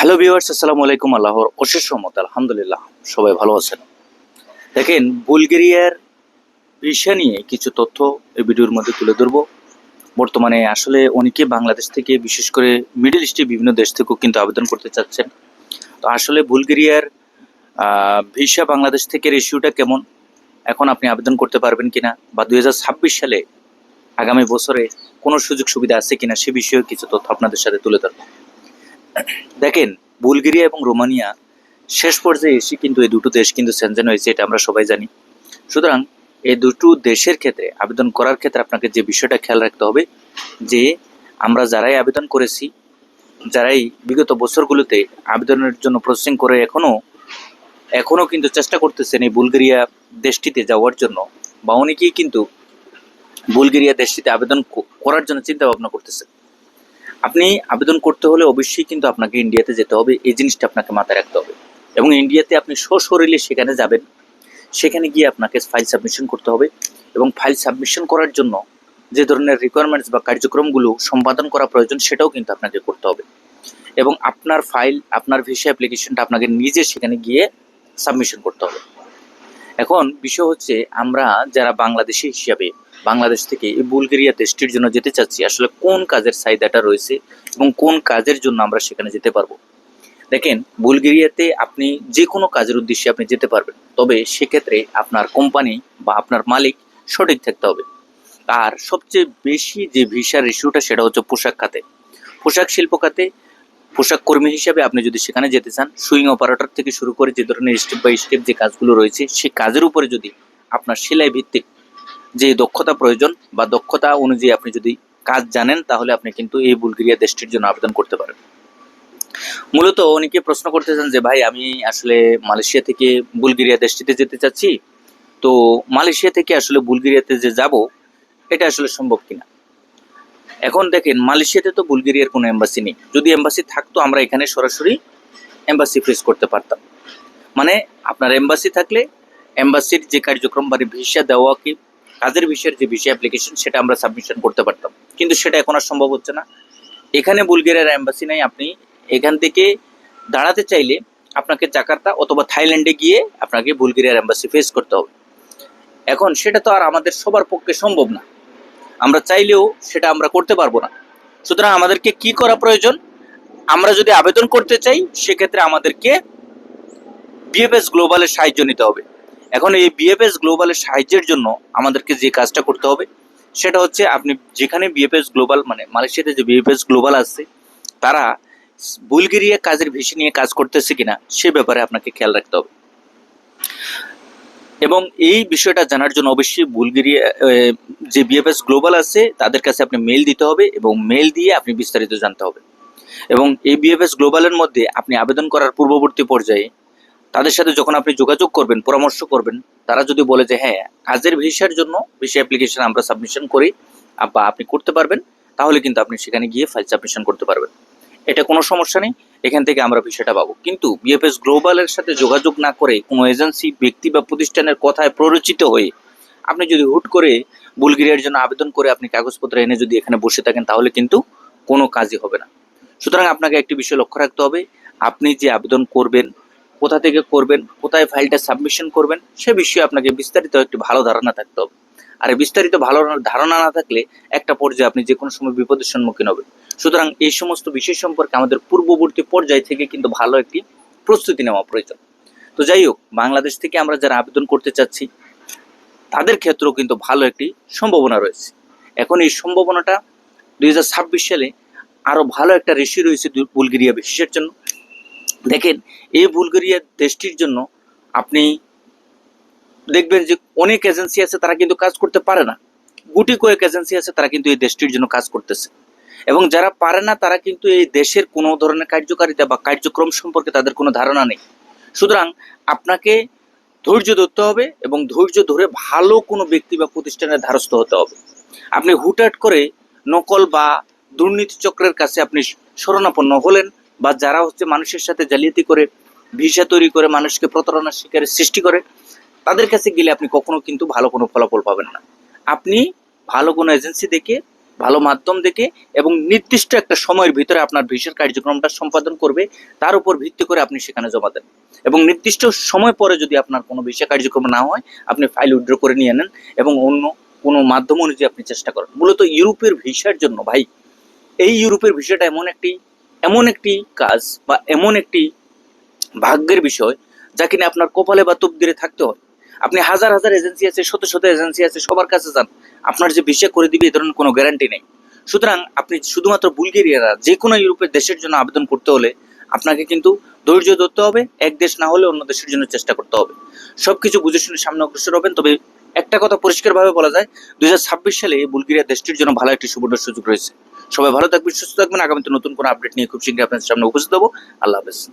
Hello viewers আসসালামু আলাইকুম আল্লাহর অশেষ রহমত, আলহামদুলিল্লাহ, সবাই ভালো আছেন। দেখেন, বুলগেরিয়ার ভিসা নিয়ে কিছু তথ্য এই ভিডিওর মধ্যে তুলে ধরবো। বর্তমানে আসলে অনেকে বাংলাদেশ থেকে, বিশেষ করে মিডল ইস্টের বিভিন্ন দেশ থেকেও কিন্তু আবেদন করতে চাচ্ছেন। তো আসলে বুলগেরিয়ার ভিসা বাংলাদেশ থেকে রেশিওটা কেমন? এখন আপনি আবেদন করতে পারবেন কিনা? বা দুই হাজার ছাব্বিশ সালে আগামী বছরে কোনো সুযোগ সুবিধা আছে কিনা? সে বিষয়ে কিছু তথ্য আপনাদের সাথে তুলে ধরবো। দেখেন, বুলগেরিয়া এবং রোমানিয়া শেষ পর্যায়ে এসে কিন্তু এই দুটো দেশ কিন্তু সেনজেন হয়েছে, এটা আমরা সবাই জানি। সুতরাং এই দুটো দেশের ক্ষেত্রে আবেদন করার ক্ষেত্রে আপনাকে যে বিষয়টা খেয়াল রাখতে হবে, যে আমরা যারাই আবেদন করেছি, যারাই বিগত বছরগুলোতে আবেদনের জন্য প্রসেসিং করে এখনও এখনও কিন্তু চেষ্টা করতেছেন এই বুলগেরিয়া দেশটিতে যাওয়ার জন্য, বা অনেকেই কিন্তু বুলগেরিয়া দেশটিতে আবেদন করার জন্য চিন্তা ভাবনা করতেছেন। আপনি আবেদন করতে হলে অবশ্যই কিন্তু আপনাকে ইন্ডিয়াতে যেতে হবে, এই জিনিসটা আপনাকে মাথায় রাখতে হবে। এবং ইন্ডিয়াতে আপনি সশরীরে সেখানে যাবেন, সেখানে গিয়ে আপনাকে ফাইল সাবমিশন করতে হবে এবং ফাইল সাবমিশন করার জন্য যে ধরনের রিকোয়ারমেন্টস বা কার্যক্রমগুলো সম্পাদন করা প্রয়োজন সেটাও কিন্তু আপনাকে করতে হবে। এবং আপনার ফাইল আপনার ভিসা অ্যাপ্লিকেশনটা আপনাকে নিজে সেখানে গিয়ে সাবমিশন করতে হবে। এখন বিষয় হচ্ছে আমরা যারা বাংলাদেশি হিসাবে, বাংলাদেশ থেকে এই বুলগেরিয়া দেশটির জন্য যেতে চাচ্ছি, আসলে কোন কাজের চাহিদাটা রয়েছে এবং কোন কাজের জন্য আমরা সেখানে যেতে পারব? দেখেন, বুলগেরিয়াতে আপনি যে কোনো কাজের উদ্দেশ্যে আপনি যেতে পারবেন, তবে সেক্ষেত্রে আপনার কোম্পানি বা আপনার মালিক সঠিক থাকতে হবে। আর সবচেয়ে বেশি যে ভিসার ইস্যুটা সেটা হচ্ছে পোশাক খাতে। পোশাক শিল্প খাতে পোশাক কর্মী হিসাবে আপনি যদি সেখানে যেতে চান, সুইং অপারেটর থেকে শুরু করে যে ধরনের স্টেপ বাই স্টেপ যে কাজগুলো রয়েছে সেই কাজের উপরে যদি আপনার সেলাই ভিত্তিক যে দক্ষতা প্রয়োজন বা দক্ষতা অনুযায়ী আপনি যদি কাজ জানেন, তাহলে আপনি কিন্তু এই বুলগেরিয়া দেশটির জন্য আবেদন করতে পারেন। মূলত অনেকে প্রশ্ন করতে চান যে, ভাই, আমি আসলে মালয়েশিয়া থেকে বুলগেরিয়া দেশটিতে যেতে চাচ্ছি, তো মালয়েশিয়া থেকে আসলে বুলগেরিয়াতে যে যাব, এটা আসলে সম্ভব কিনা? এখন দেখেন, মালয়েশিয়াতে তো বুলগেরিয়ার কোনো এম্বাসি নেই। যদি এম্বাসি থাকতো, আমরা এখানে সরাসরি এম্বাসি ফেস করতে পারতাম। মানে আপনার এম্বাসি থাকলে এম্বাসির যে কার্যক্রম মানে ভিসা দেওয়া কি কাজের ভিসার যে ভিসা অ্যাপ্লিকেশন সেটা আমরা সাবমিশন করতে পারতাম। কিন্তু সেটা এখন আর সম্ভব হচ্ছে না। এখানে বুলগেরিয়ার এম্বাসি নাই, আপনি এখান থেকে দাঁড়াতে চাইলে আপনাকে জাকার্তা অথবা থাইল্যান্ডে গিয়ে আপনাকে বুলগেরিয়ার এম্বাসি ফেস করতে হবে। এখন সেটা তো আর আমাদের সবার পক্ষে সম্ভব না। আমরা চাইলেও সেটা আমরা করতে পারব না। সুতরাং আমাদেরকে কি করা প্রয়োজন? আমরা যদি আবেদন করতে চাই, সেক্ষেত্রে আমাদেরকে বিএফএস গ্লোবালের সাহায্য নিতে হবে। এখন এই বিএফএস গ্লোবালের সাহায্যের জন্য আমাদেরকে যে কাজটা করতে হবে, সেটা হচ্ছে আপনি যেখানে বিএফএস গ্লোবাল মানে মালয়েশিয়াতে যে বিএফএস গ্লোবাল আছে, তারা বুলগেরিয়া কাজের ভিসি নিয়ে কাজ করতেছে কিনা, সে ব্যাপারে আপনাকে খেয়াল রাখতে হবে। এবং এই বিষয়টা জানার জন্য অবশ্যই বুলগেরিয়া যে বিএফএস গ্লোবাল আছে, তাদের কাছে আপনি মেল দিতে হবে এবং মেল দিয়ে আপনি বিস্তারিত জানতে হবে। এবং এই বিএফএস গ্লোবালের মধ্যে আপনি আবেদন করার পূর্ববর্তী পর্যায়ে তাদের সাথে যখন আপনি যোগাযোগ করবেন, পরামর্শ করবেন, তারা যদি বলে যে হ্যাঁ কাজের ভিসার জন্য ভিসা অ্যাপ্লিকেশন আমরা সাবমিশন করি বা আপনি করতে পারবেন, তাহলে কিন্তু আপনি সেখানে গিয়ে ফাইল সাবমিশন করতে পারবেন। এটা কোনো সমস্যা নেই। এখান থেকে আমরা ভিসাটা পাবো। কিন্তু বিএফএস গ্লোবালের সাথে যোগাযোগ না করে কোনো এজেন্সি, ব্যক্তি বা প্রতিষ্ঠানের কথায় প্ররোচিত হয়ে আপনি যদি হুট করে বুলগেরিয়ার জন্য আবেদন করে আপনি কাগজপত্র এনে যদি এখানে বসে থাকেন, তাহলে কিন্তু কোনো কাজই হবে না। সুতরাং আপনাকে একটি বিষয় লক্ষ্য রাখতে হবে, আপনি যে আবেদন করবেন, কোথা থেকে করবেন, কোথায় ফাইলটা সাবমিশন করবেন, সে বিষয়ে আপনাকে বিস্তারিত একটি ভালো ধারণা থাকতে হবে। আর বিস্তারিত ভালো ধারণা না থাকলে একটা পর্যায়ে আপনি যে কোনো সময় বিপদের সম্মুখীন হবেন। সুতরাং এই সমস্ত বিষয় সম্পর্কে আমাদের পূর্ববর্তী পর্যায় থেকে কিন্তু ভালো একটি প্রস্তুতি নেওয়া প্রয়োজন। তো যাই হোক, বাংলাদেশ থেকে আমরা যারা আবেদন করতে চাচ্ছি, তাদের ক্ষেত্রেও কিন্তু ভালো একটি সম্ভাবনা রয়েছে। এখন এই সম্ভাবনাটা দুই হাজার ছাব্বিশ সালে আরও ভালো একটা রেশি রয়েছে বুলগেরিয়া বিশেষের জন্য। দেখেন, এই বুলগেরিয়া দেশটির জন্য আপনি দেখবেন যে অনেক এজেন্সি আছে তারা কিন্তু কাজ করতে পারে না। গুটি কয়েক এজেন্সি আছে তারা কিন্তু এই দেশটির জন্য কাজ করতেছে। এবং যারা পারে না, তারা কিন্তু এই দেশের কোনো ধরনের কার্যকারিতা বা কার্যক্রম সম্পর্কে তাদের কোনো ধারণা নেই। সুতরাং আপনাকে ধৈর্য ধরতে হবে এবং ধৈর্য ধরে ভালো কোনো ব্যক্তি বা প্রতিষ্ঠানের ধারস্থ হতে হবে। আপনি হুটহাট করে নকল বা দুর্নীতি চক্রের কাছে আপনি শরণাপন্ন হলেন বা যারা হচ্ছে মানুষের সাথে জালিয়াতি করে, ভিসা তৈরি করে মানুষকে প্রতারণার শিকারের সৃষ্টি করে, তাদের কাছে গেলে আপনি কখনো কিন্তু ভালো কোনো ফলাফল পাবেন না। আপনি ভালো কোনো এজেন্সি দেখে ভালো মাধ্যম দেখে এবং নির্দিষ্ট একটা সময়ের ভিতরে আপনার ভিসার কার্যক্রমটা সম্পাদন করবে, তার উপর ভিত্তি করে আপনি সেখানে জমা দেন। এবং নির্দিষ্ট সময় পরে যদি আপনার কোনো ভিসা কার্যক্রম না হয়, আপনি ফাইল উইথড্র করে নিয়ে নেন এবং অন্য কোনো মাধ্যম অনুযায়ী আপনি চেষ্টা করেন। মূলত ইউরোপের ভিসার জন্য ভাই, এই ইউরোপের ভিসাটা এমন একটি এমন একটি কাজ বা এমন একটি ভাগ্যের বিষয় যা কিনা আপনার কপালে বা তকদিরে থাকতে হয়। আপনি হাজার হাজার এজেন্সি আছে, শত শত এজেন্সি আছে, সবার কাছে যান। আপনার যে ভিসা করে দিবে এ ধরনের কোনো গ্যারান্টি নেই। সুতরাং আপনি শুধুমাত্র বুলগেরিয়ারা যে কোনো ইউরোপের দেশের জন্য আবেদন করতে হলে আপনাকে কিন্তু ধৈর্য ধরতে হবে, এক দেশ না হলে অন্য দেশের জন্য চেষ্টা করতে হবে। সবকিছু বুঝে শুনে সামনে অগ্রসর হবেন। তবে একটা কথা পরিষ্কারভাবে বলা যায়, দুই হাজার ছাব্বিশ সালে বুলগেরিয়া দেশটির জন্য ভালো একটি সুবর্ণ সুযোগ রয়েছে। সবাই ভালো থাকবেন, সুস্থ থাকবেন। আগামীতে নতুন কোনো আপডেট নিয়ে খুব শীঘ্রই আপনাদের সামনে উপস্থিত হব। আল্লাহ হাফেজ।